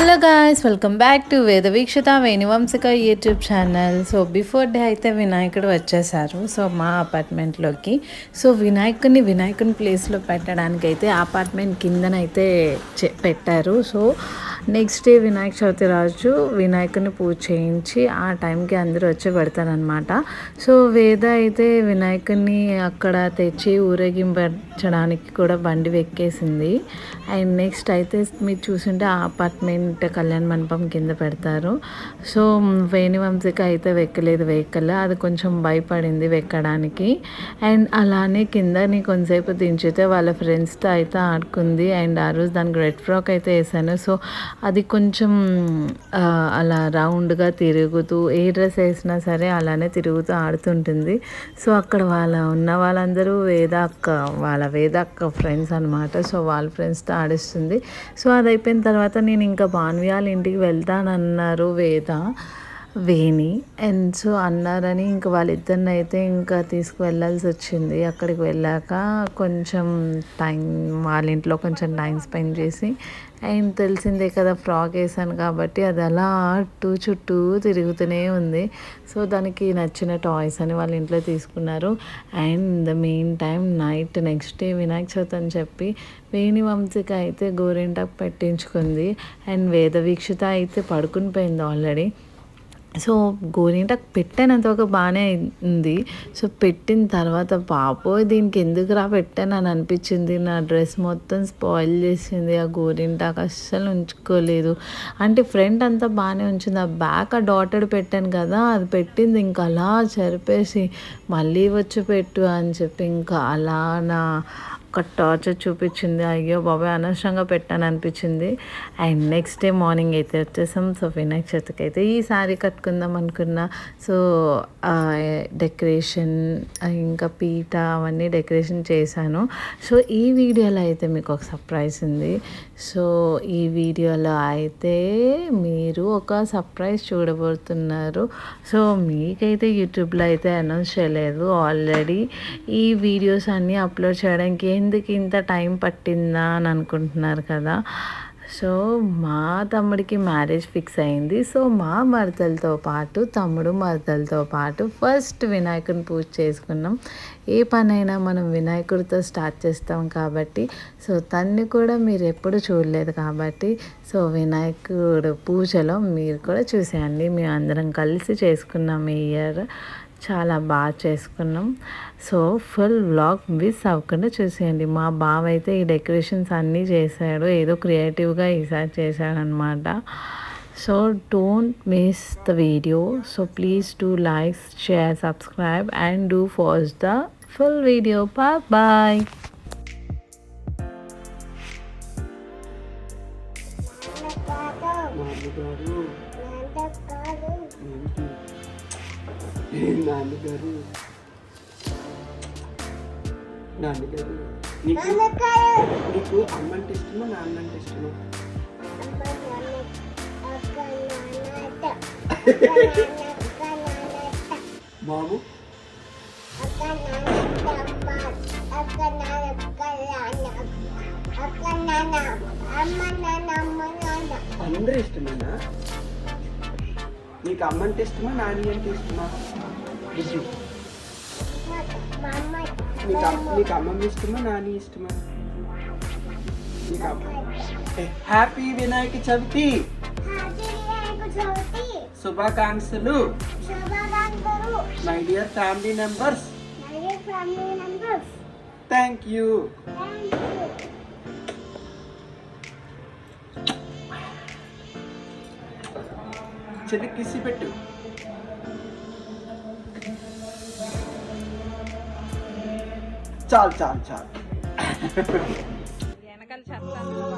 Hello guys welcome back to Veda Vikshitha Venuvamshika YouTube channel so before day అయితే వినాయకుడు వచ్చేసారు. So మా అపార్ట్మెంట్లోకి so వినాయకుడిని వినాయకుని ప్లేస్లో పెట్టడానికి అయితే అపార్ట్మెంట్ కిందనైతే చె- పెట్టారు. So next day Vinayaka Chavithi రోజు వినాయకుని పూజ చేయించి ఆ టైంకి అందరూ వచ్చి పెడతారనమాట సో వేద అయితే వినాయకుని అక్కడ తెచ్చి ఊరేగింపచడానికి కూడా బండి వెక్కేసింది. అండ్ నెక్స్ట్ అయితే మీరు చూసుంటే ఆ అపార్ట్మెంట్ కళ్యాణ మండపం కింద పెడతారు. సో వేణివంశిక అయితే వెక్కలేదు వెహికల్ అది కొంచెం భయపడింది వెక్కడానికి. అండ్ అలానే కిందని కొంతసేపు దించితే వాళ్ళ ఫ్రెండ్స్తో అయితే ఆడుకుంది. అండ్ ఆ రోజు దానికి రెడ్ ఫ్రాక్ అయితే వేసాను సో అది కొంచెం అలా రౌండ్గా తిరుగుతూ ఏ డ్రెస్ వేసినా సరే అలానే తిరుగుతూ ఆడుతుంటుంది. సో అక్కడ వాళ్ళ ఉన్న వాళ్ళందరూ వేద అక్క వాళ్ళ వేద అక్క ఫ్రెండ్స్ అనమాట సో వాళ్ళ ఫ్రెండ్స్తో ఆడిస్తుంది. సో అది అయిపోయిన తర్వాత నేను ఇంకా భాన్వియాల ఇంటికి వెళ్తానన్నారు వేద. వేణి అండ్ సో అన్నారని ఇంకా వాళ్ళిద్దరిని అయితే ఇంకా తీసుకువెళ్ళాల్సి వచ్చింది. అక్కడికి వెళ్ళాక కొంచెం టైం వాళ్ళ ఇంట్లో కొంచెం టైం స్పెండ్ చేసి అండ్ తెలిసిందే కదా ఫ్రాక్ వేసాను కాబట్టి అది అలా అటు చుట్టూ తిరుగుతూనే ఉంది. సో దానికి నచ్చిన టాయ్స్ అని వాళ్ళ ఇంట్లో తీసుకున్నారు. And the main time night next day Vinayaka Chavithi అని చెప్పి వేణి వంశిక అయితే గోరింటాకు పెట్టించుకుంది. అండ్ వేద వీక్షిత అయితే పడుకుని పోయింది ఆల్రెడీ. సో గోరింటాకు పెట్టానంత ఒక బాగానే ఉంది. సో పెట్టిన తర్వాత పాపోయ్ దీనికి ఎందుకు రా పెట్టాను అని అనిపించింది. నా డ్రెస్ మొత్తం స్పాయిల్ చేసింది. ఆ గోరింటాకు అస్సలు ఉంచుకోలేదు. అంటే ఫ్రంట్ అంతా బాగానే ఉంచింది. ఆ బ్యాక్ ఆ డాటెడ్ పెట్టాను కదా అది పెట్టింది. ఇంకా అలా చెరిపేసి మళ్ళీ వచ్చి పెట్టు అని చెప్పి ఇంకా అలా నా ఒక టార్చర్ చూపించింది. అయ్యో బాబాయ్ అనవసరంగా పెట్టాను అనిపించింది. అండ్ నెక్స్ట్ డే మార్నింగ్ అయితే వచ్చేసాం. సో వినాయక చవితికి అయితే ఈ సారీ కట్టుకుందాం అనుకున్నా. సో డెకరేషన్ ఇంకా పీట అవన్నీ డెకరేషన్ చేశాను. సో ఈ వీడియోలో అయితే మీకు ఒక సర్ప్రైజ్ ఉంది. సో ఈ వీడియోలో అయితే మీరు ఒక సర్ప్రైజ్ చూడబోతున్నారు. సో మీకైతే యూట్యూబ్లో అయితే అనౌన్స్ చేయలేదు. ఆల్రెడీ ఈ వీడియోస్ అన్నీ అప్లోడ్ చేయడానికి ఎందుకు ఇంత టైం పట్టిందా అని అనుకుంటున్నారు కదా. సో మా తమ్ముడికి మ్యారేజ్ ఫిక్స్ అయింది. సో మా మరదలతో పాటు తమ్ముడు మరదలతో పాటు ఫస్ట్ వినాయకుని పూజ చేసుకున్నాం. ఏ పనైనా మనం వినాయకుడితో స్టార్ట్ చేస్తాం కాబట్టి. సో తన్ని కూడా మీరు ఎప్పుడు చూడలేదు కాబట్టి. సో వినాయకుడు పూజలో మీరు కూడా చూసేయండి. మేము అందరం కలిసి చేసుకున్నాం ఈ ఇయర్. చాలా బాగా చేసుకున్నాం. సో ఫుల్ వ్లాగ్ మిస్ అవ్వకుండా చూసేయండి. మా బావ అయితే ఈ డెకరేషన్స్ అన్నీ చేశాడు. ఏదో క్రియేటివ్గా ఈసారి చేశాడనమాట so don't miss the video. So please do like share subscribe and do fast the full video. Bye. Bye నాన్నగారు. ఏంటి నాన్నగారు నీకు నీకు అమ్మ అంటే ఇష్టమా నాన్న అంటే ఇష్టమా? బాబు? అందరూ ఇష్టమేనా? నీకు అమ్మ అంటే ఇష్టమా నాని అంటే ఇష్టమా? నీకు నీకు అమ్మమ్మ ఇష్టమా నాని ఇష్టమా? నీకు అమ్మ. హ్యాపీ వినాయక చవితి. శుభాకాంక్షలు. My dear family members. Thank you. చెల్లి కిసి పెట్టు. చాలు చాలు చాలు. వెనకాల చెప్తాను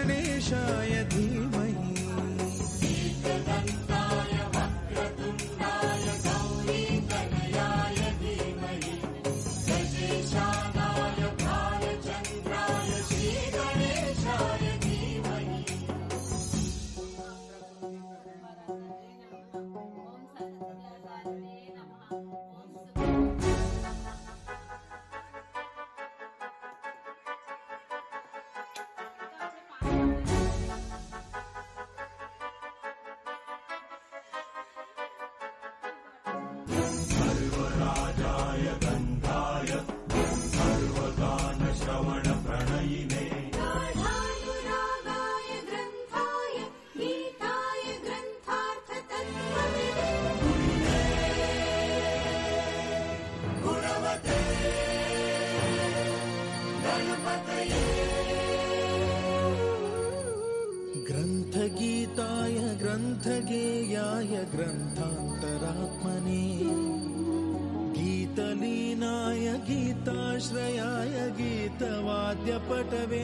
ग्रन्थगेयाय ग्रन्थान्तरात्मने गीतलीनाय गीताश्रयाय गीतवाद्यपटवे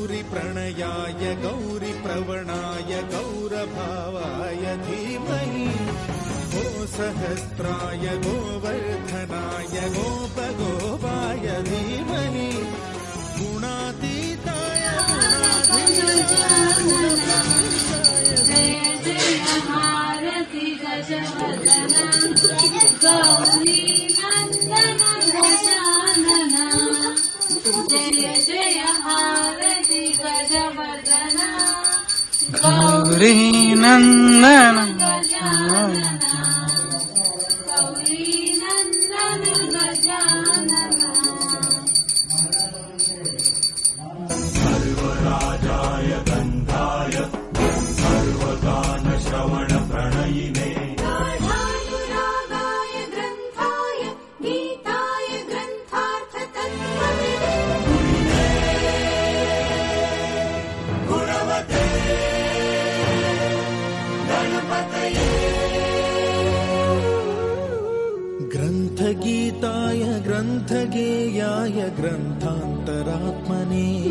गौरी प्रणयाय गौरी प्रवणाय गौरभावाय धीमहि गोसहस्राय गोवर्धनाय गोपगोपाय धीमहि गुणातीताय गौरी जय जय गौरी గౌరీ ग्रन्थगीताय ग्रन्थगेयाय ग्रन्थान्तरात्मने।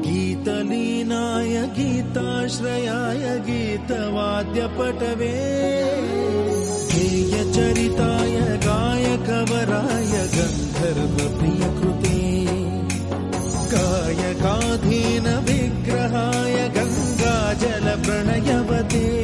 गीतलीनाय गीताश्रयाय गीतवाद्यपटवे। गेयचरिताय गायकवराय गन्धर्वप्रियकृते। गायकाधीन विग्रहाय गङ्गाजलप्रणयवते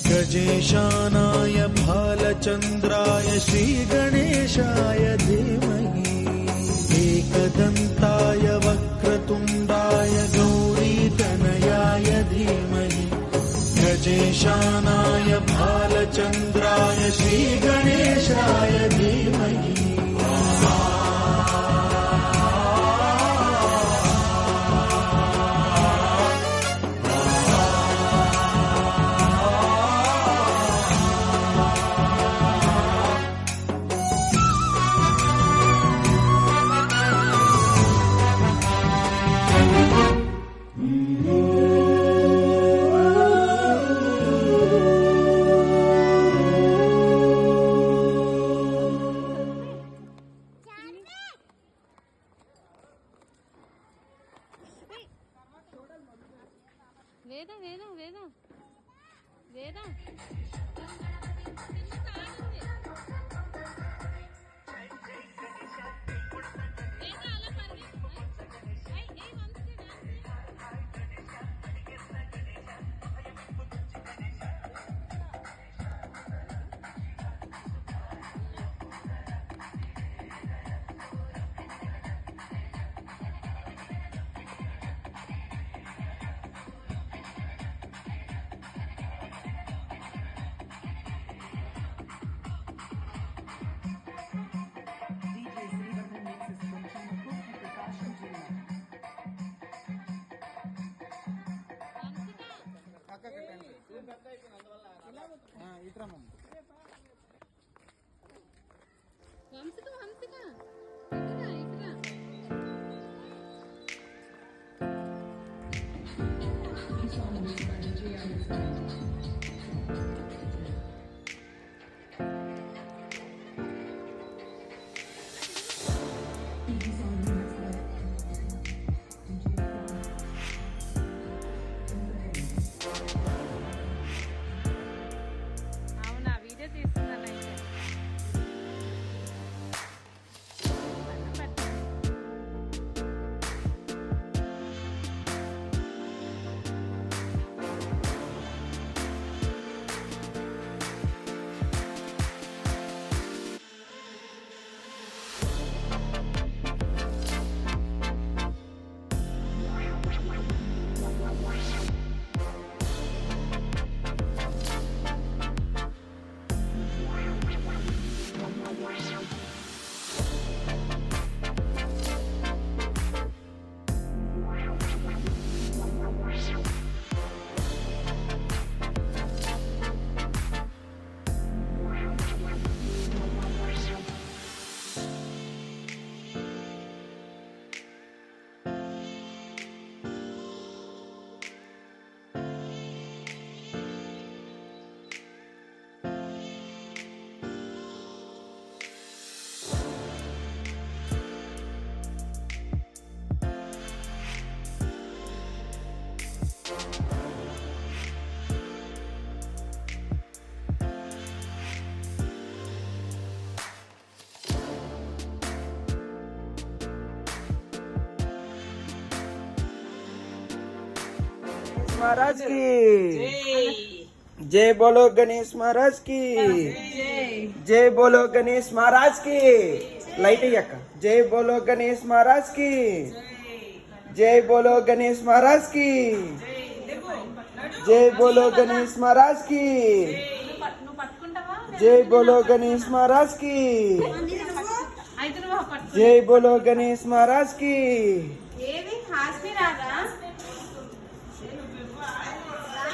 गजेशानाय भालचन्द्राय श्रीगणेशाय धीमहि। एकदन्ताय वक्रतुण्डाय गौरीतनयाय धीमहि। गजेशानाय भालचन्द्राय श्रीगणेशाय धीमहि వంశిక వంశిక ఇక్కడ ఇక్కడ महाराज की। जय बोलो गणेश महाराज की। जय बोलो गणेश महाराज की। लाइट अक्का जय बोलो गणेश महाराज की। जय बोलो गणेश महाराज की। जय बोलो गणेश महाराज की। जय बोलो गणेश महाराज की। जय बोलो गणेश महाराज की।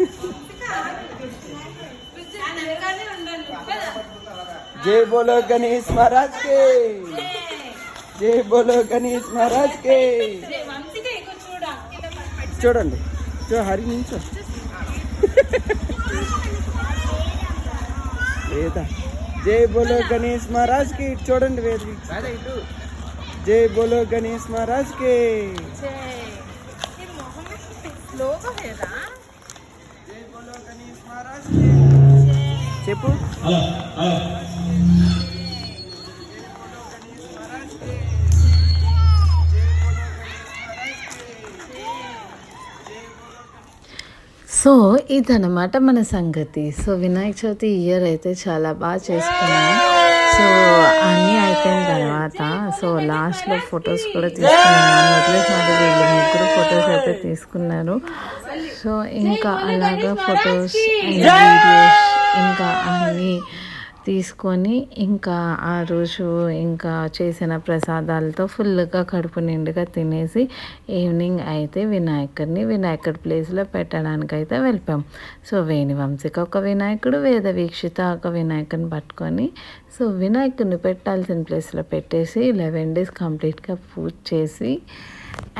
जय बोलो गणेश महाराज के जय बोलो गणेश महाराज के చూడండి చూ హరి నించో వేద జై బోలో గణేష్ మహారాజ్ కి ఇటు చూడండి వేద జై బోలో గణేష్ మహారాజ్ కి జై బోలో గణేష్ మహారాజ్ కి చెప్పు ఇదనమాట మన సంగతి. సో వినాయక చవితి ఇయర్ అయితే చాలా బాగా చేసుకున్నాం. సో అన్నీ అయిపోయిన తర్వాత సో లాస్ట్లో ఫొటోస్ కూడా తీసుకున్నాను వదిలేసినారు వీళ్ళు ముగ్గురు ఫొటోస్ అయితే తీసుకున్నారు. సో ఇంకా అలాగా ఫొటోస్ వీడియోస్ ఇంకా అన్నీ తీసుకొని ఇంకా ఆ రోజు ఇంకా చేసిన ప్రసాదాలతో ఫుల్గా కడుపు నిండుగా తినేసి ఈవినింగ్ అయితే వినాయకుడిని వినాయకుడి ప్లేస్లో పెట్టడానికి అయితే వెళ్ళిపోయాం. సో వేణి వంశిక ఒక వినాయకుడు వేద వీక్షిత ఒక వినాయకుని పట్టుకొని సో వినాయకుడిని పెట్టాల్సిన ప్లేస్లో పెట్టేసి లెవెన్ డేస్ కంప్లీట్గా పూజ చేసి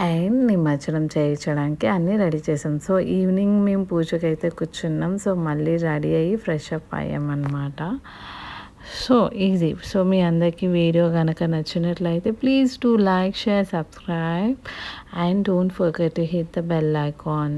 అండ్ నిమజ్జనం చేయించడానికి అన్నీ రెడీ చేసాం. సో ఈవినింగ్ మేము పూజకి అయితే కూర్చున్నాం. సో మళ్ళీ రెడీ అయ్యి ఫ్రెష్ అప్ అయ్యామన్నమాట సో ఈజీ సో మీ అందరికీ వీడియో కనుక నచ్చినట్లయితే please to like share subscribe and don't forget to hit the bell icon.